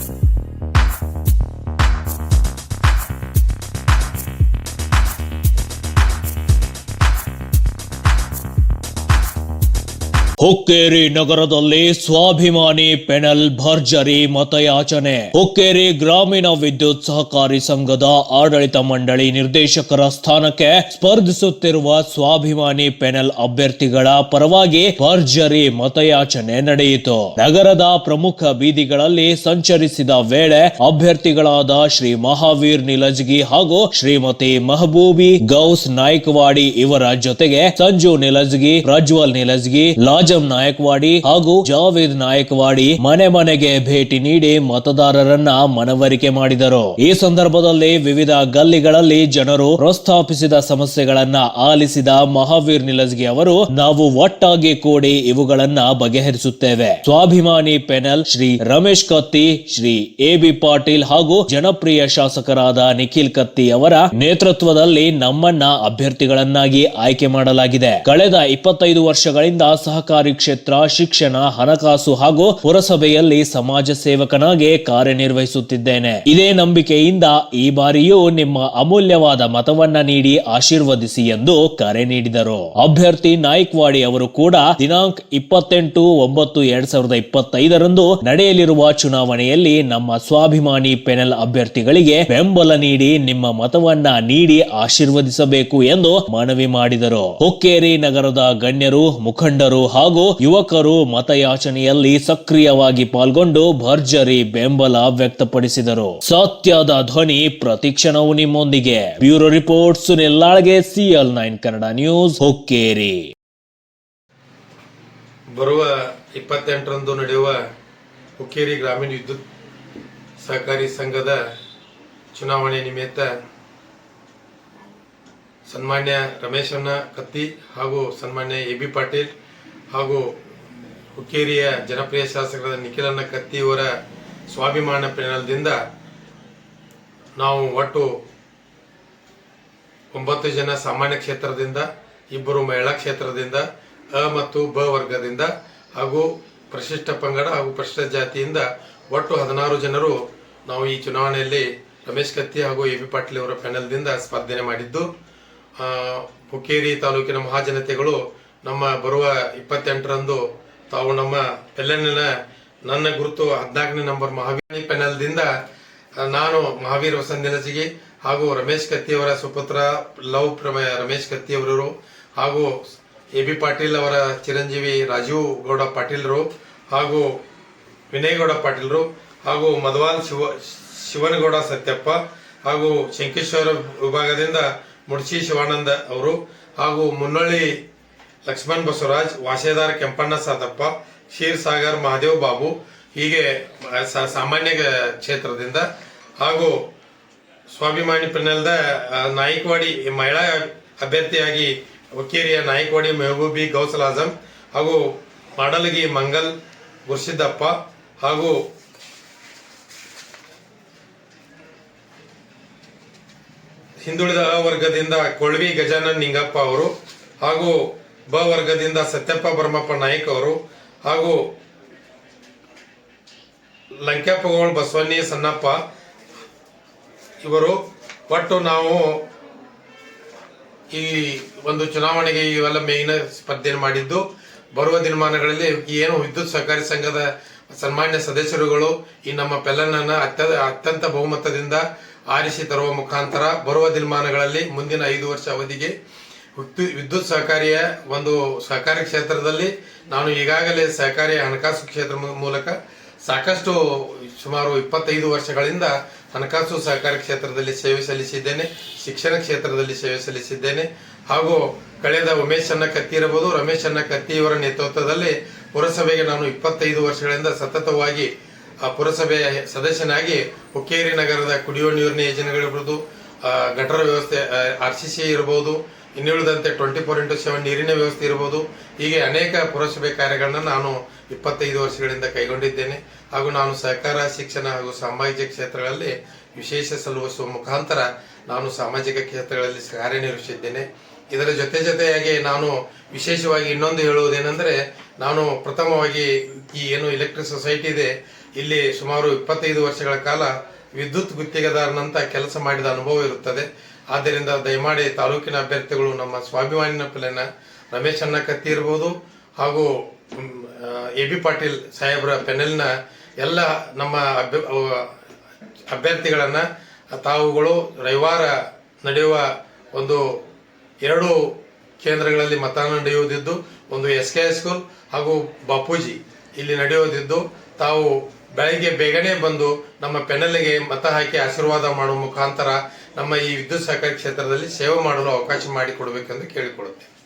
Thank you. Hukkeri ನಗರದಲ್ಲಿ ಸ್ವಾಭಿಮಾನಿ panel ಭರ್ಜರಿ ಮತಯಾಚನೆ. ಹುಕ್ಕೇರಿ ಗ್ರಾಮೀಣ ವಿದ್ಯುತ್ ಸಹಕಾರಿ ಸಂಘದ ಆಡಳಿತ ಮಂಡಳಿ ನಿರ್ದೇಶಕರ ಸ್ಥಾನಕ್ಕೆ ಸ್ಪರ್ಧಿಸುತ್ತಿರುವ ಸ್ವಾಭಿಮಾನಿ ಪೆನಲ್ ಅಭ್ಯರ್ಥಿಗಳ ಪರವಾಗಿ ಭರ್ಜರಿ ಮತಯಾಚನೆ ನಡೆಯಿತು. ನಗರದ ಪ್ರಮುಖ ಬೀದಿಗಳಲ್ಲಿ ಸಂಚರಿಸಿದ ವೇಳೆ ಅಭ್ಯರ್ಥಿಗಳಾದ ಶ್ರೀ ಮಹಾವೀರ್ ನಿಲಜ್ಗಿ ಹಾಗೂ ಶ್ರೀಮತಿ ಮಹಬೂಬಿ ಗೌಸ್ ನಾಯ್ಕವಾಡಿ ಇವರ ಜೊತೆಗೆ ಸಂಜು ನಿಲಜ್ಗಿ, ಪ್ರಜ್ವಲ್ ನಿಲಜ್ಗಿ, ಲಾಜಂ ನಾಯಕ್ವಾಡಿ ಹಾಗೂ ಜಾವೇದ್ ನಾಯಕ್ವಾಡಿ ಮನೆ ಮನೆಗೆ ಭೇಟಿ ನೀಡಿ ಮತದಾರರನ್ನ ಮನವರಿಕೆ ಮಾಡಿದರು. ಈ ಸಂದರ್ಭದಲ್ಲಿ ವಿವಿಧ ಗಲ್ಲಿಗಳಲ್ಲಿ ಜನರು ಪ್ರಸ್ತಾಪಿಸಿದ ಸಮಸ್ಯೆಗಳನ್ನ ಆಲಿಸಿದ ಮಹಾವೀರ್ ನಿಲಜ್ಗಿ ಅವರು, ನಾವು ಒಟ್ಟಾಗಿ ಕೂಡಿ ಇವುಗಳನ್ನ ಬಗೆಹರಿಸುತ್ತೇವೆ. ಸ್ವಾಭಿಮಾನಿ panel Shri Ramesh Katti, Shri A B Patil ಹಾಗೂ ಜನಪ್ರಿಯ ಶಾಸಕರಾದ ನಿಖಿಲ್ ಕತ್ತಿ ಅವರ ನೇತೃತ್ವದಲ್ಲಿ ನಮ್ಮನ್ನ ಅಭ್ಯರ್ಥಿಗಳನ್ನಾಗಿ ಆಯ್ಕೆ ಮಾಡಲಾಗಿದೆ. ಕಳೆದ ಇಪ್ಪತ್ತೈದು ವರ್ಷಗಳಿಂದ ಸಹಕಾರಿ ಕ್ಷೇತ್ರ, ಶಿಕ್ಷಣ, ಹಣಕಾಸು ಹಾಗೂ ಪುರಸಭೆಯಲ್ಲಿ ಸಮಾಜ ಸೇವಕನಾಗಿ ಕಾರ್ಯನಿರ್ವಹಿಸುತ್ತಿದ್ದೇನೆ. ಇದೇ ನಂಬಿಕೆಯಿಂದ ಈ ಬಾರಿಯೂ ನಿಮ್ಮ ಅಮೂಲ್ಯವಾದ ಮತವನ್ನ ನೀಡಿ ಆಶೀರ್ವದಿಸಿ ಎಂದು ಕರೆ ನೀಡಿದರು. ಅಭ್ಯರ್ಥಿ ನಾಯ್ಕವಾಡಿ ಅವರು ಕೂಡ ದಿನಾಂಕ ಇಪ್ಪತ್ತೆಂಟು ಒಂಬತ್ತು ಎರಡ್ ಸಾವಿರದ ಇಪ್ಪತ್ತೈದರಂದು ನಡೆಯಲಿರುವ ಚುನಾವಣೆಯಲ್ಲಿ ನಮ್ಮ ಸ್ವಾಭಿಮಾನಿ ಪೆನಲ್ ಅಭ್ಯರ್ಥಿಗಳಿಗೆ ಬೆಂಬಲ ನೀಡಿ ನಿಮ್ಮ ಮತವನ್ನ ನೀಡಿ ಆಶೀರ್ವದಿಸಬೇಕು ಎಂದು ಮನವಿ ಮಾಡಿದರು. ಹುಕ್ಕೇರಿ ನಗರದ ಗಣ್ಯರು, ಮುಖಂಡರು ಹಾಗೂ ಯುವಕರು ಮತಯಾಚನೆಯಲ್ಲಿ ಸಕ್ರಿಯವಾಗಿ ಪಾಲ್ಗೊಂಡು ಭರ್ಜರಿ ಬೆಂಬಲ ವ್ಯಕ್ತಪಡಿಸಿದರು. ಸತ್ಯದ ಧ್ವನಿ ಪ್ರತಿಕ್ಷಣವು ನಿಮ್ಮೊಂದಿಗೆ. Bureau report, Sunil Lalge CL nine Kannada news, Hukkeri. ಬರುವ ಇಪ್ಪತ್ತೆಂಟರಂದು ನಡೆಯುವ ಹುಕ್ಕೇರಿ ಗ್ರಾಮೀಣ ವಿದ್ಯುತ್ ಸಹಕಾರಿ ಸಂಘದ ಚುನಾವಣೆ ನಿಮಿತ್ತ ಸನ್ಮಾನ್ಯ ರಮೇಶಣ್ಣ ಕತ್ತಿ ಹಾಗೂ ಸನ್ಮಾನ್ಯ ಎ ಬಿ ಪಾಟೀಲ್ ಹಾಗೂ ಹುಕ್ಕೇರಿಯ ಜನಪ್ರಿಯ ಶಾಸಕರಾದ ನಿಖಿಲಣ್ಣ ಕತ್ತಿ ಅವರ ಸ್ವಾಭಿಮಾನ ಪೆನಲ್ದಿಂದ ನಾವು ಒಟ್ಟು ಒಂಬತ್ತು ಜನ ಸಾಮಾನ್ಯ ಕ್ಷೇತ್ರದಿಂದ, ಇಬ್ಬರು ಮಹಿಳಾ ಕ್ಷೇತ್ರದಿಂದ, ಅ ಮತ್ತು ಬ ವರ್ಗದಿಂದ ಹಾಗೂ ಪ್ರಶಿಷ್ಟ ಪಂಗಡ ಹಾಗೂ ಪ್ರಶಿಷ್ಟ ಜಾತಿಯಿಂದ ಒಟ್ಟು ಹದಿನಾರು ಜನರು ನಾವು ಈ ಚುನಾವಣೆಯಲ್ಲಿ ರಮೇಶ್ ಕತ್ತಿ ಹಾಗೂ ಎ ಬಿ ಪಾಟೀಲ್ ಅವರ ಪೆನಲ್ದಿಂದ ಸ್ಪರ್ಧನೆ ಮಾಡಿದ್ದು. ಹುಕ್ಕೇರಿ ತಾಲೂಕಿನ ಮಹಾಜನತೆಗಳು ನಮ್ಮ ಬರುವ ಇಪ್ಪತ್ತೆಂಟರಂದು ತಾವು ನಮ್ಮ ಪೆಲ್ಲನಿನ ನನ್ನ ಗುರುತು ಹದಿನಾಲ್ಕನೇ ನಂಬರ್ ಮಹಾವೀರ್ ಪೆನಲ್ದಿಂದ ನಾನು ಮಹಾವೀರ್ ವಸಂತ ಹಾಗೂ ರಮೇಶ್ ಕತ್ತಿಯವರ ಸುಪುತ್ರ ಲವ್ ಪ್ರಮೇಯ ರಮೇಶ್ ಕತ್ತಿ ಅವರು ಹಾಗೂ ಎ ಬಿ ಪಾಟೀಲ್ ಅವರ ಚಿರಂಜೀವಿ ರಾಜೀವ್ ಗೌಡ ಪಾಟೀಲ್ರು ಹಾಗೂ ವಿನಯ್ ಗೌಡ ಪಾಟೀಲ್ರು ಹಾಗೂ ಮಧವಾಲ್ ಶಿವ, ಶಿವನಗೌಡ ಸತ್ಯಪ್ಪ ಹಾಗೂ ಶಂಕೇಶ್ವರ ವಿಭಾಗದಿಂದ ಮುಡ್ಸಿ ಶಿವಾನಂದ ಅವರು ಹಾಗೂ ಮುನ್ನಳ್ಳಿ ಲಕ್ಷ್ಮಣ್ ಬಸವರಾಜ್ ವಾಸೇದಾರ್ ಕೆಂಪಣ್ಣ ಸಾದಪ್ಪ ಕ್ಷೀರ್ ಸಾಗರ್, ಮಹಾದೇವ್ ಬಾಬು, ಹೀಗೆ ಸಾಮಾನ್ಯ ಕ್ಷೇತ್ರದಿಂದ ಹಾಗೂ ಸ್ವಾಭಿಮಾನಿ ಪೆನಲ್ದ ನಾಯಕವಾಡಿ ಮಹಿಳಾ ಅಭ್ಯರ್ಥಿಯಾಗಿ ಹುಕ್ಕೇರಿಯ ನಾಯಕವಾಡಿ ಮೆಹಬೂಬಿ ಗೌಸಲ್ ಆಜಂ ಹಾಗೂ ಮಾಡಲಗಿ ಮಂಗಲ್ ಗುರ್ಸಿದ್ದಪ್ಪ ಹಾಗೂ ಹಿಂದುಳಿದ ವರ್ಗದಿಂದ ಕೊಳ್ವಿ ಗಜಾನನ್ ನಿಂಗಪ್ಪ ಅವರು ಹಾಗೂ ಬ ವರ್ಗದಿಂದ ಸತ್ಯಪ್ಪ ಭರಮಪ್ಪ ನಾಯ್ಕ ಅವರು ಹಾಗೂ ಲಂಕ್ಯಾಪಗೋಳ್ ಬಸವಣ್ಣಿ ಸಣ್ಣಪ್ಪ ಇವರು. ಒಟ್ಟು ನಾವು ಈ ಒಂದು ಚುನಾವಣೆಗೆ ಇವೆಲ್ಲ ಮೇಯ್ನ ಸ್ಪರ್ಧೆ ಮಾಡಿದ್ದು. ಬರುವ ದಿನಮಾನಗಳಲ್ಲಿ ಏನು ವಿದ್ಯುತ್ ಸಹಕಾರಿ ಸಂಘದ ಸನ್ಮಾನ್ಯ ಸದಸ್ಯರುಗಳು ಈ ನಮ್ಮ ಪೆಲ್ಲನನ್ನ ಅತ್ಯ ಅತ್ಯಂತ ಬಹುಮತದಿಂದ ಆರಿಸಿ ತರುವ ಮುಖಾಂತರ ಬರುವ ದಿನಮಾನಗಳಲ್ಲಿ ಮುಂದಿನ ಐದು ವರ್ಷ ಅವಧಿಗೆ ವಿದ್ಯುತ್ ಸಹಕಾರಿಯ ಒಂದು ಸಹಕಾರಿ ಕ್ಷೇತ್ರದಲ್ಲಿ ನಾನು ಈಗಾಗಲೇ ಸಹಕಾರಿ ಹಣಕಾಸು ಕ್ಷೇತ್ರ ಮೂಲಕ ಸಾಕಷ್ಟು ಸುಮಾರು ಇಪ್ಪತ್ತೈದು ವರ್ಷಗಳಿಂದ ಹಣಕಾಸು ಸಹಕಾರಿ ಕ್ಷೇತ್ರದಲ್ಲಿ ಸೇವೆ ಸಲ್ಲಿಸಿದ್ದೇನೆ, ಶಿಕ್ಷಣ ಕ್ಷೇತ್ರದಲ್ಲಿ ಸೇವೆ ಸಲ್ಲಿಸಿದ್ದೇನೆ ಹಾಗೂ ಕಳೆದ ಉಮೇಶ್ ಅನ್ನ ಕತ್ತಿ ಇರಬಹುದು, ರಮೇಶ್ ಅನ್ನ ಕತ್ತಿ ಇವರ ನೇತೃತ್ವದಲ್ಲಿ ಪುರಸಭೆಗೆ ನಾನು ಇಪ್ಪತ್ತೈದು ವರ್ಷಗಳಿಂದ ಸತತವಾಗಿ, ಆ ಪುರಸಭೆಯ ಸದಸ್ಯನಾಗಿ ಹುಕ್ಕೇರಿ ನಗರದ ಕುಡಿಯುವ ನೀರಿನ ಯೋಜನೆಗಳಿರ್ಬೋದು ಗಟರ ವ್ಯವಸ್ಥೆ ಆರ್ ಸಿ ಸಿ ಇರಬಹುದು ಇನ್ನುಳಿದಂತೆ ಟ್ವೆಂಟಿ ಫೋರ್ ಇಂಟು ಸೆವೆನ್ ನೀರಿನ ವ್ಯವಸ್ಥೆ ಇರಬಹುದು. ಹೀಗೆ ಅನೇಕ ಪುರಸಭೆ ಕಾರ್ಯಗಳನ್ನು ನಾನು ಇಪ್ಪತ್ತೈದು ವರ್ಷಗಳಿಂದ ಕೈಗೊಂಡಿದ್ದೇನೆ. ಹಾಗೂ ನಾನು ಸಹಕಾರ, ಶಿಕ್ಷಣ ಹಾಗೂ ಸಾಮಾಜಿಕ ಕ್ಷೇತ್ರಗಳಲ್ಲಿ ವಿಶೇಷ ಸಲ್ಲಿಸುವ ಮುಖಾಂತರ ನಾನು ಸಾಮಾಜಿಕ ಕ್ಷೇತ್ರಗಳಲ್ಲಿ ಕಾರ್ಯನಿರ್ವಹಿಸಿದ್ದೇನೆ. ಇದರ ಜೊತೆ ಜೊತೆಯಾಗಿ ನಾನು ವಿಶೇಷವಾಗಿ ಇನ್ನೊಂದು ಹೇಳುವುದೇನೆಂದರೆ, ನಾನು ಪ್ರಥಮವಾಗಿ ಈ ಏನು ಎಲೆಕ್ಟ್ರಿಕ್ ಸೊಸೈಟಿ ಇದೆ. ಇಲ್ಲಿ ಸುಮಾರು ಇಪ್ಪತ್ತೈದು ವರ್ಷಗಳ ಕಾಲ ವಿದ್ಯುತ್ ಗುತ್ತಿಗೆದಾರನಂತ ಕೆಲಸ ಮಾಡಿದ ಅನುಭವ ಇರುತ್ತದೆ. ಆದ್ದರಿಂದ ದಯಮಾಡಿ ತಾಲೂಕಿನ ಅಭ್ಯರ್ಥಿಗಳು ನಮ್ಮ ಸ್ವಾಭಿಮಾನಿನ ಪೆಲೆನ ರಮೇಶ್ ಅನ್ನ ಕತ್ತಿ ಇರ್ಬೋದು ಹಾಗೂ ಎ ಬಿ ಪಾಟೀಲ್ ಸಾಹೇಬ್ರ ಪೆನಲ್ನ ಎಲ್ಲ ನಮ್ಮ ಅಭ್ಯರ್ಥಿಗಳನ್ನ ತಾವುಗಳು ರವಿವಾರ ನಡೆಯುವ ಒಂದು ಎರಡು ಕೇಂದ್ರಗಳಲ್ಲಿ ಮತದಾನ ನಡೆಯುವುದಿದ್ದು, ಒಂದು ಎಸ್ ಕೆ ಹೈಸ್ಕೂಲ್ ಹಾಗೂ ಬಾಪೂಜಿ ಇಲ್ಲಿ ನಡೆಯುವುದಿದ್ದು, ತಾವು ಬೆಳಗ್ಗೆ ಬೇಗನೆ ಬಂದು ನಮ್ಮ ಪೆನಲ್ಗೆ ಮತ ಹಾಕಿ ಆಶೀರ್ವಾದ ಮಾಡುವ ಮುಖಾಂತರ ನಮ್ಮ ಈ ವಿದ್ಯುತ್ ಸಹಕಾರಿ ಕ್ಷೇತ್ರದಲ್ಲಿ ಸೇವೆ ಮಾಡಲು ಅವಕಾಶ ಮಾಡಿಕೊಡಬೇಕೆಂದು ಕೇಳಿಕೊಳ್ಳುತ್ತೇವೆ